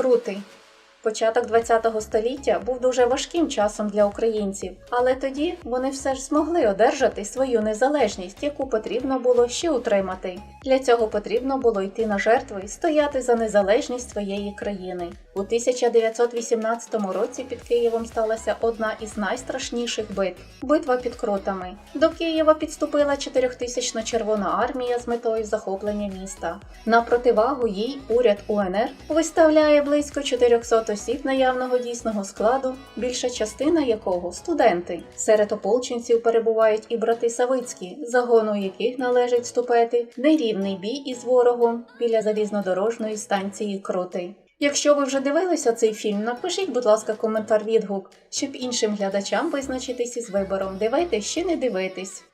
Крутий. Початок ХХ століття був дуже важким часом для українців, але тоді вони все ж змогли одержати свою незалежність, яку потрібно було ще утримати. Для цього потрібно було йти на жертви, стояти за незалежність своєї країни. У 1918 році під Києвом сталася одна із найстрашніших битв битва під кротами. До Києва підступила 4000 Червона армія з метою захоплення міста. На противагу їй уряд УНР виставляє близько 400 осіб наявного дійсного складу, більша частина якого студенти. Серед ополченців перебувають і брати Савицькі, загону яких належить вступити нерівний бій із ворогом біля залізнодорожної станції Крути. Якщо ви вже дивилися цей фільм, напишіть, будь ласка, коментар відгук, щоб іншим глядачам визначитись із вибором. Дивитись чи не дивитись.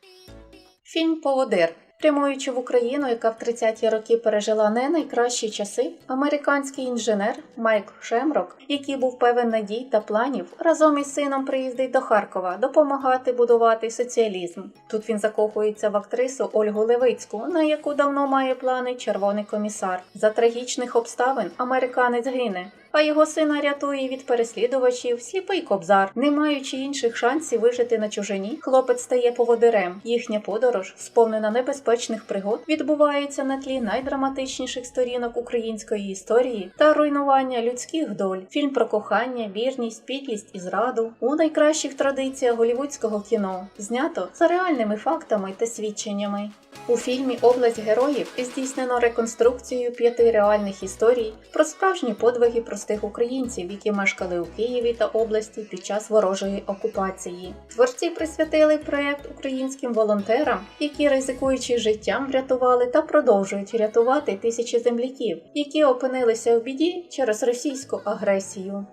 Фільм Поводир. Прямуючи в Україну, яка в 30-ті роки пережила не найкращі часи, американський інженер Майк Шемрок, який був певен надій та планів, разом із сином приїздить до Харкова допомагати будувати соціалізм. Тут він закохується в актрису Ольгу Левицьку, на яку давно має плани червоний комісар. За трагічних обставин американець гине. А його сина рятує від переслідувачів сліпий кобзар. Не маючи інших шансів вижити на чужині, хлопець стає поводирем. Їхня подорож, сповнена небезпечних пригод, відбувається на тлі найдраматичніших сторінок української історії та руйнування людських доль. Фільм про кохання, вірність, підлість і зраду у найкращих традиціях голівудського кіно, знято за реальними фактами та свідченнями. У фільмі Область героїв здійснено реконструкцію п'яти реальних історій про справжні подвиги простих українців, які мешкали у Києві та області під час ворожої окупації. Творці присвятили проект українським волонтерам, які, ризикуючи життям, врятували та продовжують рятувати тисячі земляків, які опинилися в біді через російську агресію.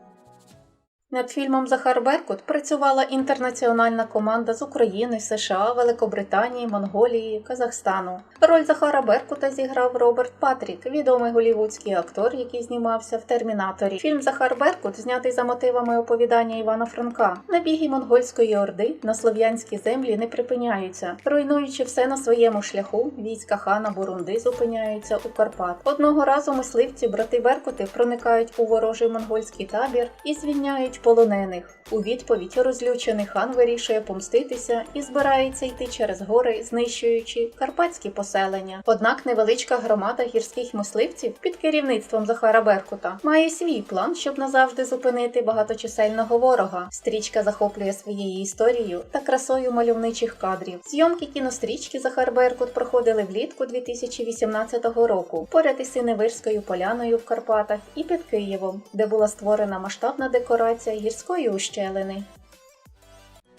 Над фільмом Захар Беркут працювала інтернаціональна команда з України, США, Великобританії, Монголії, Казахстану. Роль Захара Беркута зіграв Роберт Патрік, відомий голівудський актор, який знімався в Термінаторі. Фільм Захар Беркут знятий за мотивами оповідання Івана Франка. Набіги монгольської орди на слов'янські землі не припиняються, руйнуючи все на своєму шляху. Війська хана Бурунди зупиняються у Карпат. Одного разу мисливці брати Беркути проникають у ворожий монгольський табір і звільняють полонених. У відповідь розлючений хан вирішує помститися і збирається йти через гори, знищуючи карпатські поселення. Однак невеличка громада гірських мисливців під керівництвом Захара Беркута має свій план, щоб назавжди зупинити багаточисельного ворога. Стрічка захоплює своєю історією та красою мальовничих кадрів. Зйомки кінострічки Захар Беркут проходили влітку 2018 року поряд із Синевирською поляною в Карпатах і під Києвом, де була створена масштабна декорація гірської ущелини.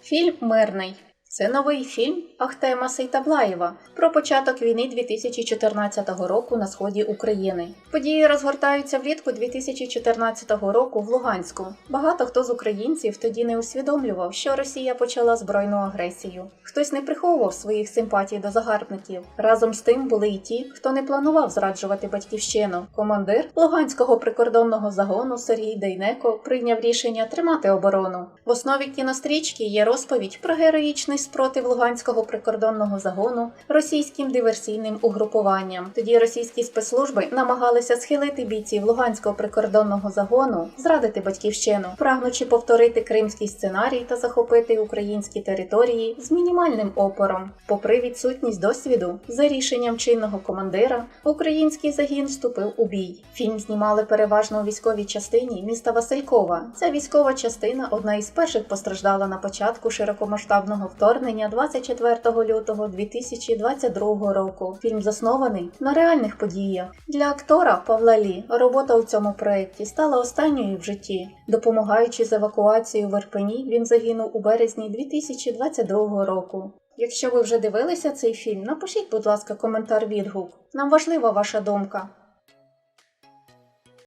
Фільм Мирний. Це новий фільм Ахтема Сейтаблаєва про початок війни 2014 року на сході України. Події розгортаються влітку 2014 року в Луганську. Багато хто з українців тоді не усвідомлював, що Росія почала збройну агресію. Хтось не приховував своїх симпатій до загарбників. Разом з тим були й ті, хто не планував зраджувати батьківщину. Командир Луганського прикордонного загону Сергій Дейнеко прийняв рішення тримати оборону. В основі кінострічки є розповідь про героїчний спротив Луганського прикордонного загону російським диверсійним угрупуванням. Тоді російські спецслужби намагалися схилити бійців Луганського прикордонного загону, зрадити батьківщину, прагнучи повторити кримський сценарій та захопити українські території з мінімальним опором. Попри відсутність досвіду, за рішенням чинного командира, український загін вступив у бій. Фільм знімали переважно у військовій частині міста Василькова. Ця військова частина одна із перших постраждала на початку широкомасштабного вторгнення 24 лютого 2022 року. Фільм заснований на реальних подіях. Для актора Павла Лі робота у цьому проєкті стала останньою в житті. Допомагаючи з евакуацією в Ірпені, він загинув у березні 2022 року. Якщо ви вже дивилися цей фільм, напишіть, будь ласка, коментар відгук. Нам важлива ваша думка.